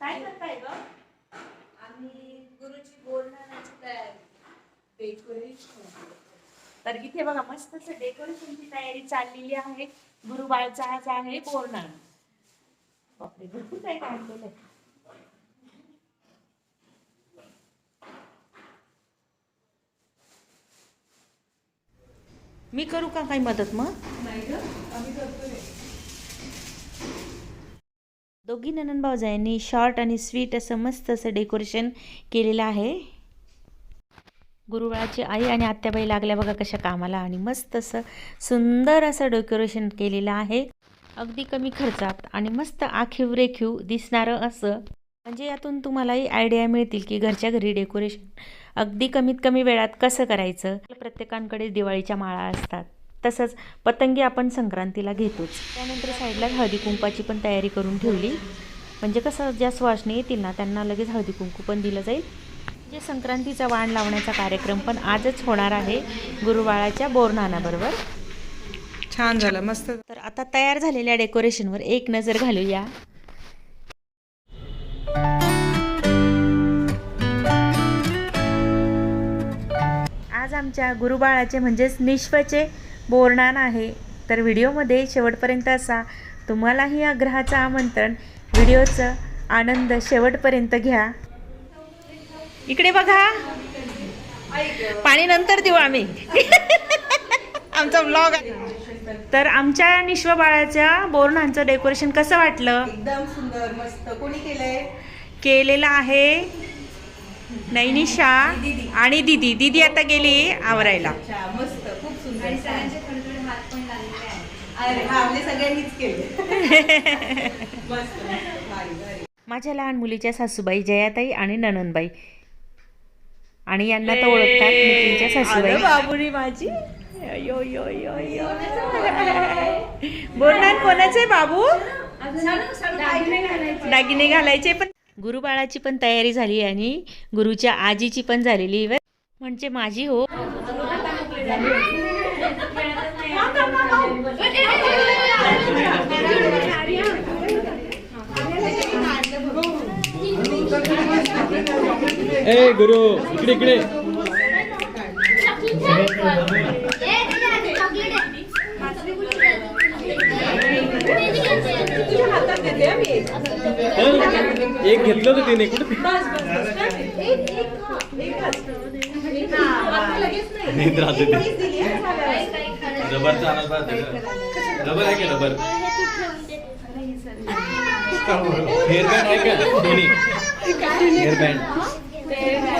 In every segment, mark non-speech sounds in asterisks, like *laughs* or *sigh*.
काय करताय ग? आम्ही गुरुची बोलण्याची तयारी डेकोरेशन तर इथे बघा मस्त असं डेकोरेशनची तयारी चाललेली आहे. गुरुबाळचा आज आहे बोरणार बापरे भरपूर काय काढलेलं आहे मी करू का काही मदत मग? नाही ग आम्ही करतोय. दोघी ननन भाऊजाईंनी शॉर्ट आणि स्वीट असं मस्त असं डेकोरेशन केलेलं आहे. गुरुवाळाची आई आणि आत्याबाई लागल्या बघा कशा कामाला आणि मस्त असं सुंदर असं डेकोरेशन केलेलं आहे. अगदी कमी खर्चात आणि मस्त आखीव रेखीव दिसणारं असं. म्हणजे यातून तुम्हालाही आयडिया मिळतील की घरच्या घरी डेकोरेशन अगदी कमीत कमी वेळात कसं करायचं? प्रत्येकांकडे दिवाळीच्या माळा असतात. तसंच पतंगी आपण संक्रांतीला घेतोच. त्यानंतर साईडला हळदी कुंकाची पण तयारी करून ठेवली. म्हणजे कसं ज्या सुवासनी येतील ना त्यांना लगेच हळदी कुंकू पण दिलं जाईल. म्हणजे संक्रांतीचा वाण लावण्याचा कार्यक्रम पण आजच होणार आहे गुरुवाळाच्या बोरनानाबरोबर. छान झालं मस्त. तर आता तयार झालेल्या डेकोरेशनवर एक नजर घालूया. आज आमच्या गुरुबाळाचे म्हणजेच निश्वचे बोरनान आहे तर व्हिडिओमध्ये शेवटपर्यंत असा तुम्हालाही आग्रहाचं आमंत्रण व्हिडिओचं आनंद शेवटपर्यंत घ्या. इकडे बघा. पाणी नंतर देऊ आम्ही. *laughs* आमचा ब्लॉग तर आमच्या निश्व बाळाच्या बोरणांचं डेकोरेशन कसं वाटलं? एकदम सुंदर मस्त. कोणी केलंय? केलेलं आहे नैनिशा आणि दिदी. दिदी. आता गेली आवरायला. मस्त. आणि सगळ्यांचे *laughs* थोडे थोडे हात पण लागलेले आहे अरे हा सगळ्यांनीच केले. *laughs* मस्त मस्त. भारी भारी. माझ्या लहान मुलीच्या सासूबाई जयाताई आणि नननबाई आणि यांना तर ओळखतात नितीनच्या सासूबाई. बाबुरी माझी? यो यो यो यो बोरणार कोणाचे बाबू? दागिने घालायचे. पण. गुरुबाळाची पण तयारी झाली आणि गुरुच्या आजीची पण झालेली म्हणजे माझी हो. ए गुरु इकडे इकडे. एक घेतलं होतं तिने कुठे? रबरचा पाहिजे रबर आहे का रबर? हेअर बँड आहे का? दोन्ही. Hair band.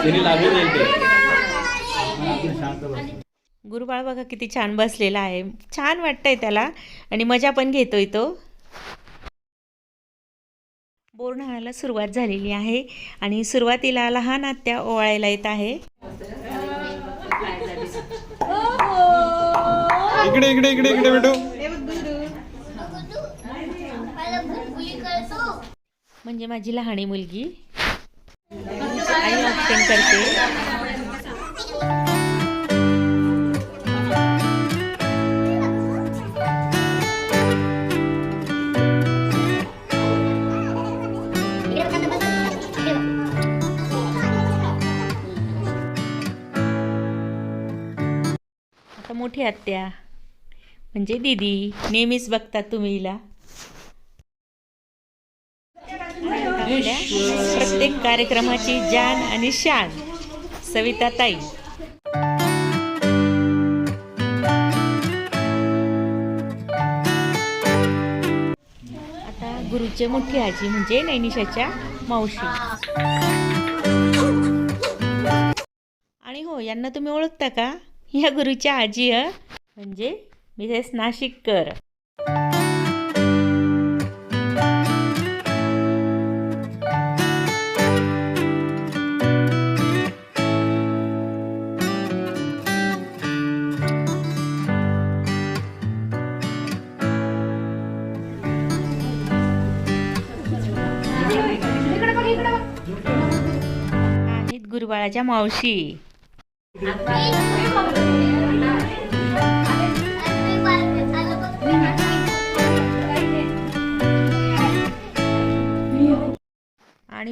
तिने लागून जाईल ते. गुरुबाळ बघा किती छान बसलेला आहे. छान वाटतंय त्याला. आणि मजा पण घेतोय तो. बोरणाला सुरुवात झालेली आहे. आणि सुरुवातीला लहान आत्या ओवाळायला येत आहे. इकडे इकडे इकडे इकडे भेटू म्हणजे माझी लहानी मुलगी. आई ऑप्शन करते. मोठी आत्या म्हणजे दीदी नेहमीच बघतात तुम्ही हिला प्रत्येक कार्यक्रमाची जान आणि शान. सविता ताई. आता गुरुचे मोठी आजी म्हणजे नैनिशाच्या मावशी. आणि हो यांना तुम्ही ओळखता का? या गुरुच्या आजी म्हणजे मिसेस नाशिककर. आहेत गुरुबाळाच्या मावशी. आणि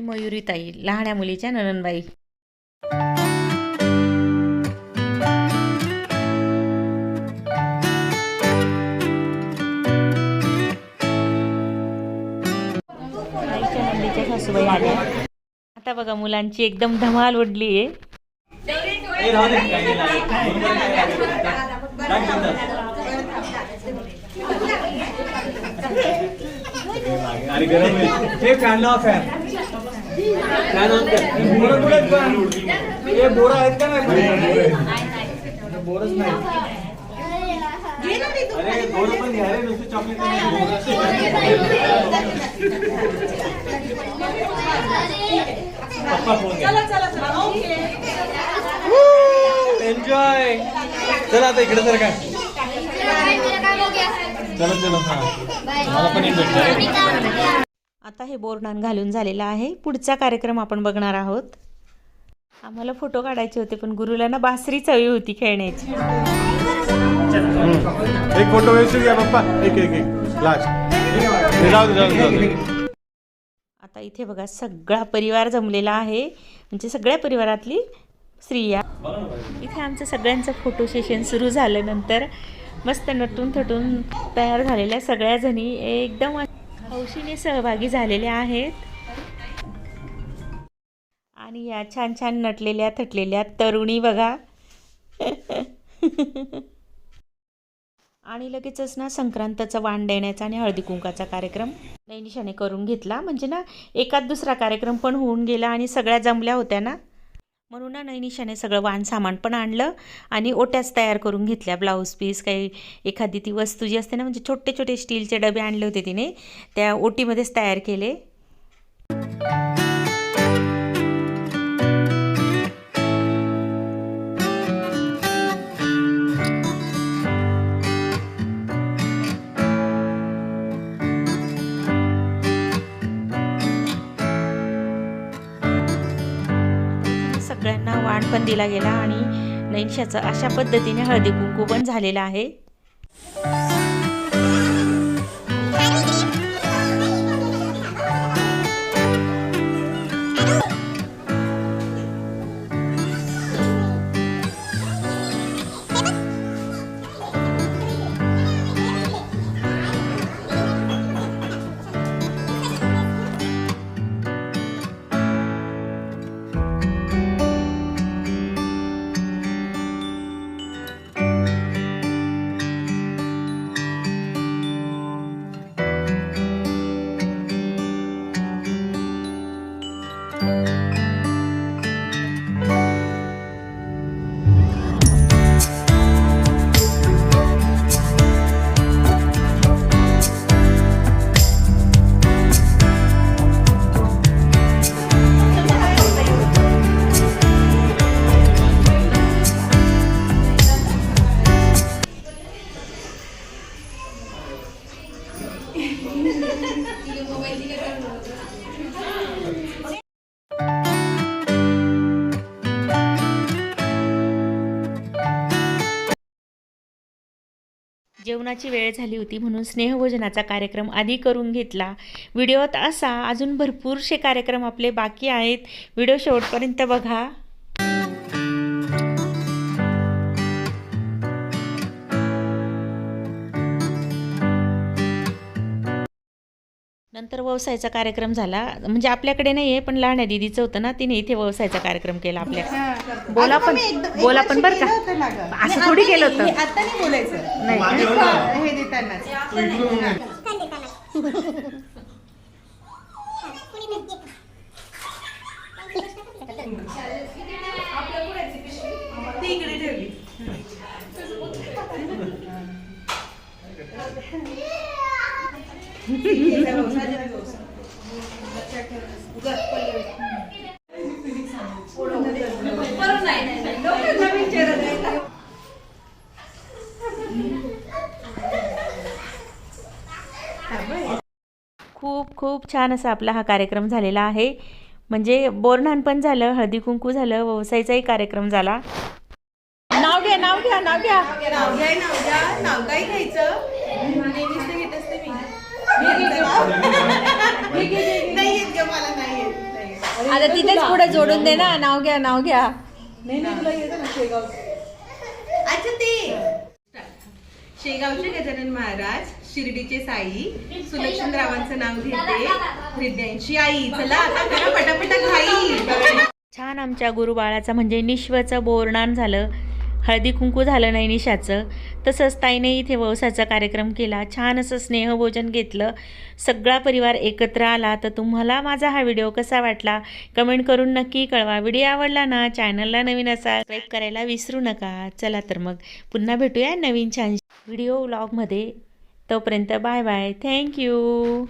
मयुरीताई लहान्या मुलीच्या नननबाई आईच्या सासूबाई आता बघा मुलांची एकदम धमाल उडली आहे ए, राहू दे, काही नाही. अरे गरम आहे. हे फॅन लावा फॅन फॅन ऑन कर. बोरं कुठे पण? हे बोरं आहेत का नाही बोरच नाही अरे गोड पण घ्या रे नुसते चॉकलेट पप्पा फ़ोन घ्या एन्जॉय चला आता इकडे सर काय? चला चला हा. मला पण भेटणार आता हे बोरणान घालून झालेलं आहे. पुढचा कार्यक्रम आपण बघणार आहोत. आम्हाला फोटो काढायचे होते पण गुरुला ना बासरी चवी होती खेळण्याची. एक फोटो व्यवस्थित घ्या पप्पा. एक एक एक. लास्ट जाऊ दे जाऊ दे जाऊ दे. आता इथे बघा सगळा परिवार जमलेला आहे. म्हणजे सगळ्या परिवारातली स्त्रिया. इथे आमचं सगळ्यांचं फोटो सेशन सुरू झाल्यानंतर मस्त नटून थटून तयार झालेल्या सगळ्या जणी. एकदम हौशीने सहभागी झालेल्या आहेत. आणि या छान छान नटलेल्या थटलेल्या तरुणी बघा. आणि लगेचच ना संक्रांतचा वाण देण्याचा आणि हळदी कुंकाचा कार्यक्रम नैनिशाने करून घेतला. म्हणजे ना एकात दुसरा कार्यक्रम पण होऊन गेला आणि सगळ्या जमल्या होत्या ना. म्हणून ना नैनिशाने सगळं वाण सामान पण आणलं आणि ओट्याच तयार करून घेतल्या. ब्लाऊज पीस काही एखादी ती वस्तू जी असते ना म्हणजे छोटे छोटे स्टीलचे डबे आणले होते तिने त्या ओटीमध्येच तयार केले. दिला गेला आणि नैनशाचं अशा पद्धतीने हळदी कुंकू पण झालेला आहे. जेवणाची वेळ झाली होती म्हणून स्नेहभोजनाचा कार्यक्रम आधी करून घेतला. व्हिडिओत असा अजून भरपूरसे कार्यक्रम आपले बाकी आहेत. व्हिडिओ शेवटपर्यंत बघा. नंतर व्यवसायाचा कार्यक्रम झाला. म्हणजे आपल्याकडे नाही आहे पण लहान्या दिदीचं होतं ना तिने इथे व्यवसायाचा कार्यक्रम केला आपल्या. बोला पण बोला पण बरं का. असं थोडी केलं होतं. आता नाही बोलायचं. हे देताना खूप खूप छान असा आपला हा कार्यक्रम झालेला आहे. म्हणजे बोरणान पण झालं हळदी कुंकू झालं व्यवसायाचाही कार्यक्रम झाला. नाव घ्या नाव घ्या नाव घ्या. नाव घ्या नाव घ्या. नाव काय घ्यायचं नेहमीच तर घेत असते मी मी घेते. नाही येत ग मला नाही येत नाही आता तिथेच पुढे जोडून दे ना नाव घ्या नाव घ्या. नाही नाही तुला येतं ना शेगाव. अच्छा ते. शेगावचे गजानन महाराज शिर्डीचे साई सुलक्षणरावांचं नाव घेते. विद्यांची आई. चला आता करा पटापटा घाई. छान आमच्या गुरुबाळाचा म्हणजे निश्वचं बोरणान झालं. हळदी कुंकू झालं नाही निशाचं. तसंच ताईने इथे ववसाचा कार्यक्रम केला. छान असं स्नेहभोजन घेतलं. सगळा परिवार एकत्र आला. तर तुम्हाला माझा हा व्हिडिओ कसा वाटला? कमेंट करून नक्की कळवा. व्हिडिओ आवडला ना चॅनलला नवीन असाल सबस्क्राईब करायला विसरू नका. चला तर मग पुन्हा भेटूया नवीन छान व्हिडिओ व्लॉगमध्ये तोपर्यंत बाय बाय. थँक्यू